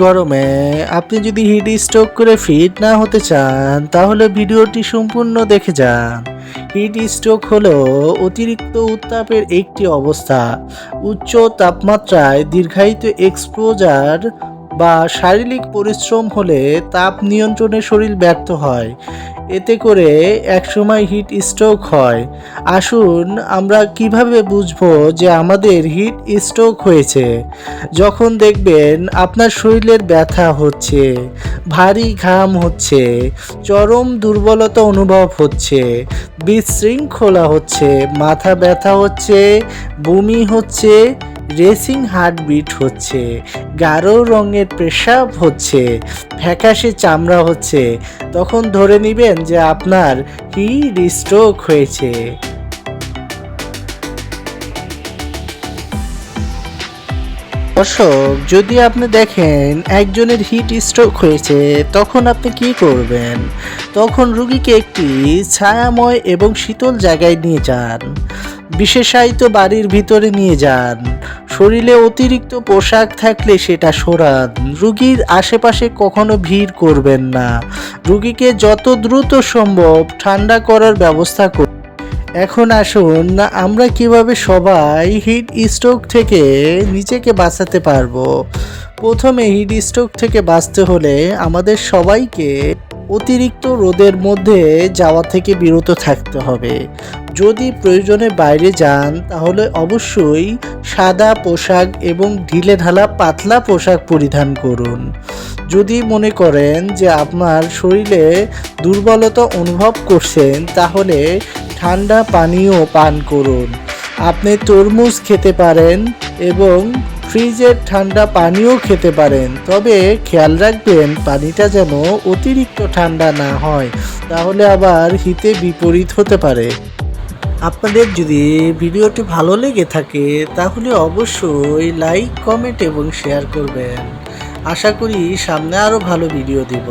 গরমে আপনি যদি হিট স্ট্রোক করে ফিট না হতে চান, তাহলে ভিডিওটি সম্পূর্ণ দেখে যান। হিট স্ট্রোক হলো অতিরিক্ত উত্তাপের একটি অবস্থা। উচ্চ তাপমাত্রায় দীর্ঘায়িত এক্সপোজার বা শারীরিক পরিশ্রম হলে তাপ নিয়ন্ত্রণে শরীর ব্যর্থ হয়। এতে করে একসময় হিট স্ট্রোক হয়। আসুন আমরা কীভাবে বুঝব যে আমাদের হিট স্ট্রোক হয়েছে? যখন দেখবেন আপনার শরীরের ব্যথা হচ্ছে, ভারী ঘাম হচ্ছে, চরম দুর্বলতা অনুভব হচ্ছে, বিশৃঙ্খলা হচ্ছে, মাথা ব্যথা হচ্ছে, বমি হচ্ছে রেসিং হার্টবিট হচ্ছে, গাঢ় রঙের পেশাব হচ্ছে, ফ্যাকাশে চামড়া হচ্ছে। তখন ধরে নেবেন যে আপনার হিট স্ট্রোক হয়েছে। দর্শক, যদি আপনি দেখেন একজনের হিট স্ট্রোক হয়েছে, তখন আপনি কি করবেন? তখন রুগীকে একটি ছায়াময় এবং শীতল জায়গায় নিয়ে যান। বিশেষায়িত বাড়ির ভিতরে নিয়ে যান। শরীরে অতিরিক্ত পোশাক থাকলে সেটা সরান। রুগীর আশেপাশে কখনো ভিড় করবেন না। রুগীকে যত দ্রুত সম্ভব ঠান্ডা করার ব্যবস্থা করুন। এখন আসুন, আমরা কীভাবে সবাই হিট স্ট্রোক থেকে নিজেকে বাঁচাতে পারব? প্রথমে হিট স্ট্রোক থেকে বাঁচতে হলে আমাদের সবাইকে অতিরিক্ত রোদের মধ্যে যাওয়া থেকে বিরত থাকতে হবে। যদি প্রয়োজনে বাইরে যান, তাহলে অবশ্যই সাদা পোশাক এবং ঢিলে ঢালা পাতলা পোশাক পরিধান করুন। যদি মনে করেন যে আপনার শরীরে দুর্বলতা অনুভব করছেন, তাহলে ঠান্ডা পানীয় পান করুন। আপনি তরমুজ খেতে পারেন এবং ফ্রিজের ঠান্ডা পানিও খেতে পারেন। তবে খেয়াল রাখবেন, পানিটা যেন অতিরিক্ত ঠান্ডা না হয়, তাহলে আবার হিতে বিপরীত হতে পারে। আপনাদের যদি ভিডিওটি ভালো লেগে থাকে, তাহলে অবশ্যই লাইক, কমেন্ট এবং শেয়ার করবেন। আশা করি সামনে আরও ভালো ভিডিও দিব।